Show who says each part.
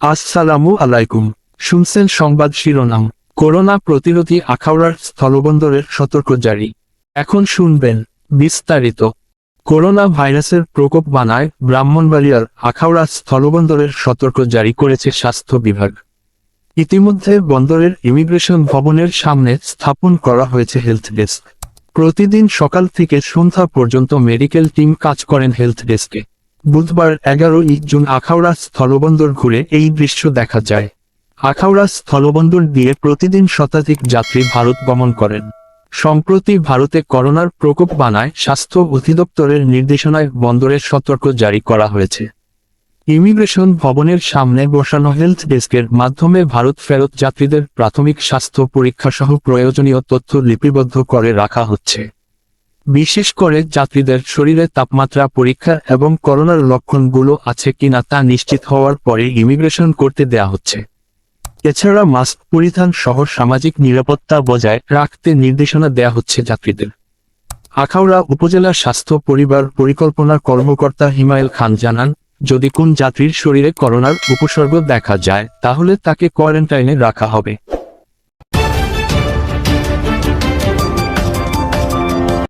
Speaker 1: আসসালামু আলাইকুম। শুনছেন সংবাদ শিরোনাম। করোনা প্রতিরোধী আখাউড়ার স্থলবন্দরের সতর্ক জারি। এখন শুনবেন বিস্তারিত। করোনা ভাইরাসের প্রকোপ বানায় ব্রাহ্মণবাড়িয়ার আখাউড়া স্থলবন্দরের সতর্ক জারি করেছে স্বাস্থ্য বিভাগ। ইতিমধ্যে বন্দরের ইমিগ্রেশন ভবনের সামনে স্থাপন করা হয়েছে হেলথ ডেস্ক। প্রতিদিন সকাল থেকে সন্ধ্যা পর্যন্ত মেডিকেল টিম কাজ করেন হেলথ ডেস্কে। বুধবার এগারোই জুন আখাউড়া স্থলবন্দর ঘুরে এই দৃশ্য দেখা যায়। আখাউড়া স্থলবন্দর দিয়ে প্রতিদিন শতাধিক যাত্রী ভারত গমন করেন। সম্প্রতি ভারতে করোনার প্রকোপ বানায় স্বাস্থ্য অধিদপ্তরের নির্দেশনায় বন্দরের সতর্ক জারি করা হয়েছে। ইমিগ্রেশন ভবনের সামনে বসানো হেলথ ডেস্কের মাধ্যমে ভারত ফেরত যাত্রীদের প্রাথমিক স্বাস্থ্য পরীক্ষা সহ প্রয়োজনীয় তথ্য লিপিবদ্ধ করে রাখা হচ্ছে। বিশেষ করে যাত্রীদের শরীরে তাপমাত্রা পরীক্ষা এবং করোনার লক্ষণগুলো আছে কিনা তা নিশ্চিত হওয়ার পরে ইমিগ্রেশন করতে দেয়া হচ্ছে। এছাড়া মাস্ক পরিধান সহ সামাজিক নিরাপত্তা বজায় রাখতে নির্দেশনা দেয়া হচ্ছে যাত্রীদের। আখাউড়া উপজেলা স্বাস্থ্য পরিবার পরিকল্পনা কর্মকর্তা হিমায়ল খান জানান, যদি কোন যাত্রীর শরীরে করোনার উপসর্গ দেখা যায়, তাহলে তাকে কোয়ারেন্টাইনে রাখা হবে।